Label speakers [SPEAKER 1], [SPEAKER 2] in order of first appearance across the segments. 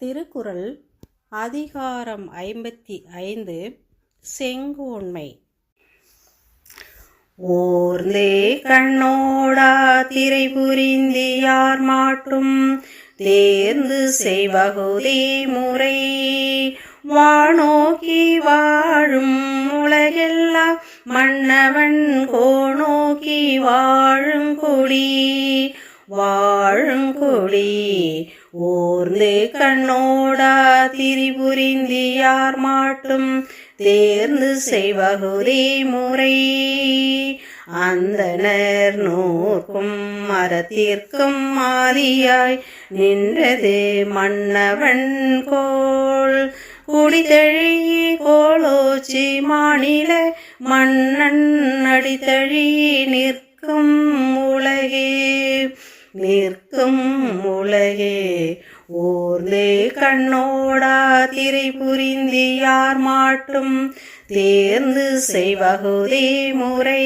[SPEAKER 1] திருக்குறள் அதிகாரம் ஐம்பத்தி ஐந்து செங்கோன்மை. ஓர்ந்தே கண்ணோடா திரை புரிந்தி யார் மாட்டும் தேர்ந்து செய்வகுதி முறை. வானோக்கி வாழும் உலகெல்லாம் மன்னவன் கோணோக்கி வாழும் கொடி. வாழும் கொடி ஓர்ந்து கண்ணோடா திரிபுரிந்தியார் மாட்டும் தேர்ந்து செய்வகுதி முறை. அந்தனர் நூற்கும் மரத்திற்கும் மாறியாய் நின்றது மன்னவன் கோள். குடிதழி கோலோச்சி மாநில மன்னன் அடித்தழி நிற்கும் நிற்கும் உலகே ஓர்ந்தே கண்ணோடா திரை புரிந்து யார் மாட்டும் தேர்ந்து செய்வகுதி முறை.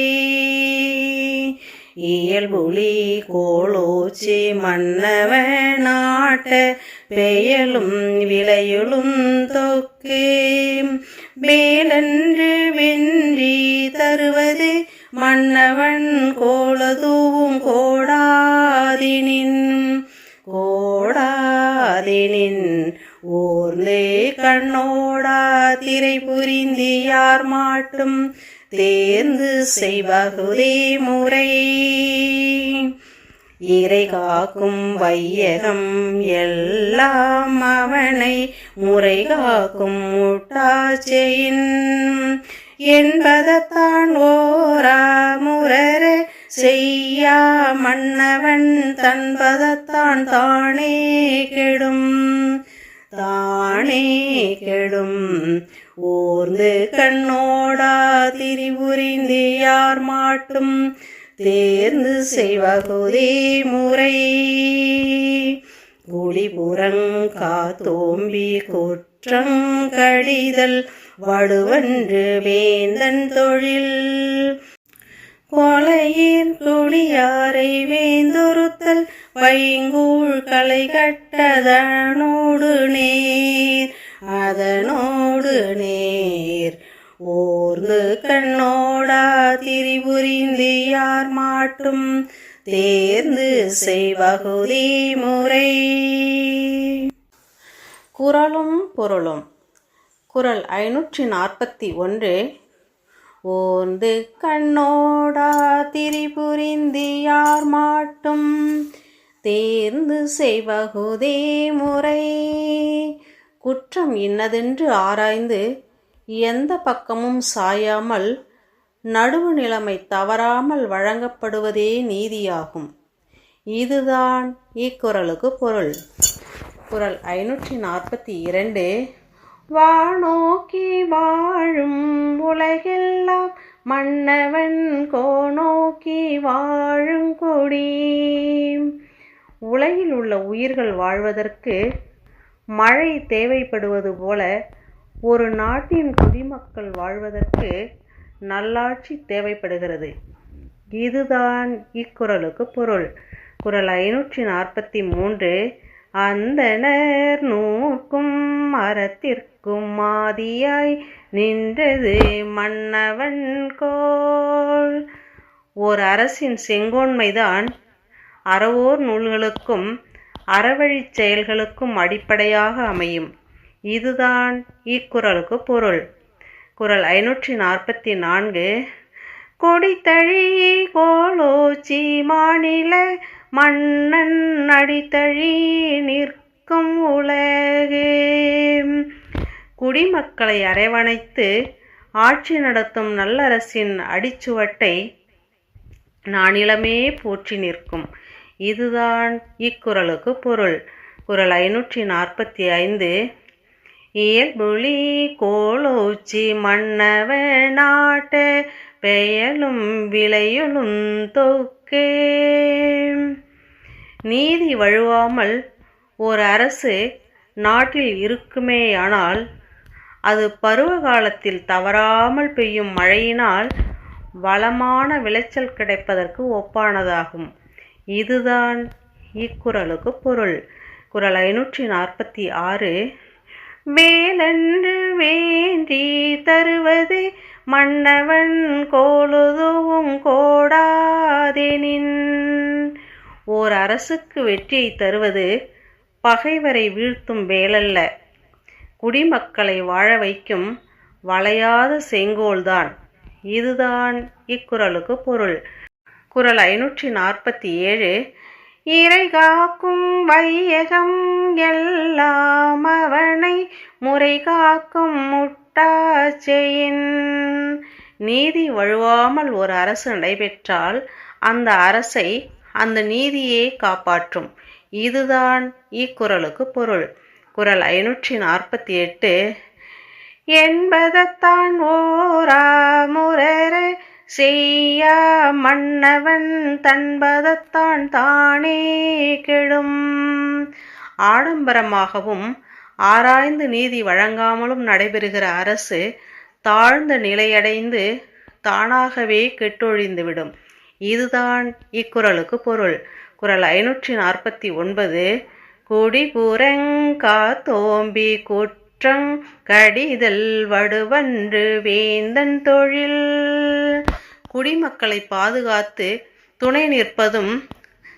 [SPEAKER 1] இயல்புலி மன்னவ நாட்ட பெயலும் விளையுளும் தொக்கு. மேலன்று வென்றி தருவது மன்னவன் கோ புரிந்தி மாட்டும். தேர்ந்து செய்வகுதே முறை. இறை காக்கும் வையகம் எல்லாம் அவனை முறை காக்கும் முட்டாச்செயின். என்பதத்தான் ஓரா முரர செய்யா மன்னவன் தன்பதத்தான் தானே கெடும். தானே கெடும். ஓர்ந்து கண்ணோடா திரிபுரிந்து யார் மாட்டும். தேர்ந்து செய்வகுதி முறை. ஒளிபுறங்காத்தோம்பி குற்றங்கடிதல் வடுவன்று வேந்தன் தொழில். கொலையின் குடியாரை வேந்துருத்தல் வைங்கூழ் களை கட்டதனோடு நேர் அதனோடு நேர். ஓர்ந்து கண்ணோடா திரிபுரிந்து யார் மாட்டும் தேர்ந்து செய்வகுதி முறை. குரலும் பொருளும். குரல் ஐநூற்றி நாற்பத்தி ஒன்று ஓர்ந்து கண்ணோடா திரிபுரிந்தியார் மாட்டும்? தேர்ந்து செய்வகுதே முறை. குற்றம் இன்னதென்று ஆராய்ந்து எந்த பக்கமும் சாயாமல் நடுவு நிலைமை தவறாமல் வழங்கப்படுவதே நீதியாகும். இதுதான் இக்குறளுக்கு பொருள். குரல் ஐநூற்றி நாற்பத்தி இரண்டு வானோக்கி வாழும் உலகெல்லாம் மன்னவன் கோநோக்கி வாழும் கொடி. உலகில் உள்ள உயிர்கள் வாழ்வதற்கு மழை தேவைப்படுவது போல ஒரு நாட்டின் குடிமக்கள் வாழ்வதற்கு நல்லாட்சி தேவைப்படுகிறது. இதுதான் இக்குறளுக்கு பொருள். குரல் ஐநூற்றி நாற்பத்தி மூன்று அந்தனர் நூற்கும் மரத்திற்கும் ஆதியாய் நின்றது மன்னவன் கோல் ஓர் அரசின் செங்கோன்மைதான். அறவோர் நூல்களுக்கும் அறவழிச் செயல்களுக்கும் அடிப்படையாக அமையும். இதுதான் இக்குறளுக்கு பொருள். குரல் ஐநூற்றி நாற்பத்தி நான்கு. கொடித்தழி கோலோச்சி மாநில மன்னன் அடித்தழி நிற்கும் உலகே. குடிமக்களை அரவணைத்து ஆட்சி நடத்தும் நல்லரசின் அடிச்சுவட்டை நானிலமே போற்றி நிற்கும். இதுதான் இக்குறளுக்கு பொருள். குரல் ஐநூற்றி நாற்பத்தி ஐந்து. இயல்புலி கோலோச்சி மன்னவ நாட்ட பெயலும் விளையலும் தொக்கே. நீதி வழுவாமல் ஒரு அரசு நாட்டில் இருக்குமேயானால் அது பருவ காலத்தில் தவறாமல் பெய்யும் மழையினால் வளமான விளைச்சல் கிடைப்பதற்கு ஒப்பானதாகும். இதுதான் இக்குறளுக்கு பொருள். குரல் ஐநூற்றி நாற்பத்தி ஆறு வேலன்று வேண்டி தருவது மன்னவன் கோளுதுவும் கோடாதெனின். ஓர் அரசுக்கு வெற்றியை தருவது பகைவரை வீழ்த்தும் வேலல்ல. குடிமக்களை வாழ வைக்கும் வளையாத செங்கோல்தான். இதுதான் இக்குறளுக்கு பொருள். குறள் ஐநூற்றி நாற்பத்தி ஏழு இறை காக்கும் வையகம் எல்லாம் அவனை முறை காக்கும் முட்டாச்செயின். நீதி வழுவாமல் ஒரு அரசு நடைபெற்றால் அந்த அரசை அந்த நீதியே காப்பாற்றும். இதுதான் இக்குறளுக்கு பொருள். குரல் ஐநூற்றி நாற்பத்தி எட்டு. என்பதத்தான் ஓரா முரர செய்யா மன்னவன் தன்பதத்தான் தானே கெடும். ஆடம்பரமாகவும் ஆராய்ந்து நீதி வழங்காமலும் நடைபெறுகிற அரசு தாழ்ந்த நிலையடைந்து தானாகவே கெட்டொழிந்துவிடும். இதுதான் இக்குறளுக்கு பொருள். குரல் ஐநூற்றி நாற்பத்தி ஒன்பது. குடிபுறங்காத்தோம்பி குற்றம் கடிதல் வடுவன்று வேந்தன் தொழில். குடிமக்களை பாதுகாத்து துணை நிற்பதும்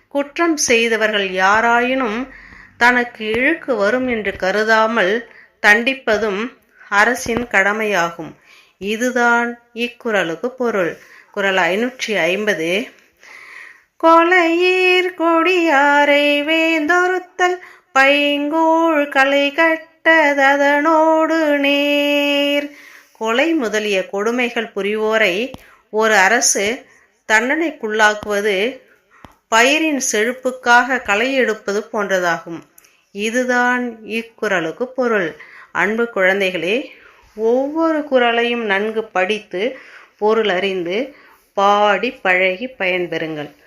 [SPEAKER 1] குற்றம் செய்தவர்கள் யாராயினும் தனக்கு இழுக்கு வரும் என்று கருதாமல் தண்டிப்பதும் அரசின் கடமையாகும். இதுதான் இக்குறளுக்கு பொருள். குரல் ஐநூற்றி ஐம்பது. கொலையீர் கொடியாரை வேந்தொருத்தல் பைங்கூழ் களை கட்டதனோடு நேர். கொலை முதலிய கொடுமைகள் புரிவோரை ஒரு அரசு தண்டனைக்குள்ளாக்குவது பயிரின் செழிப்புக்காக களை எடுப்பது போன்றதாகும். இதுதான் இக்குறளுக்கு பொருள். அன்பு குழந்தைகளே ஒவ்வொரு குறளையும் நன்கு படித்து பொருள் அறிந்து பாடி பழகி பயன்பெறுங்கள்.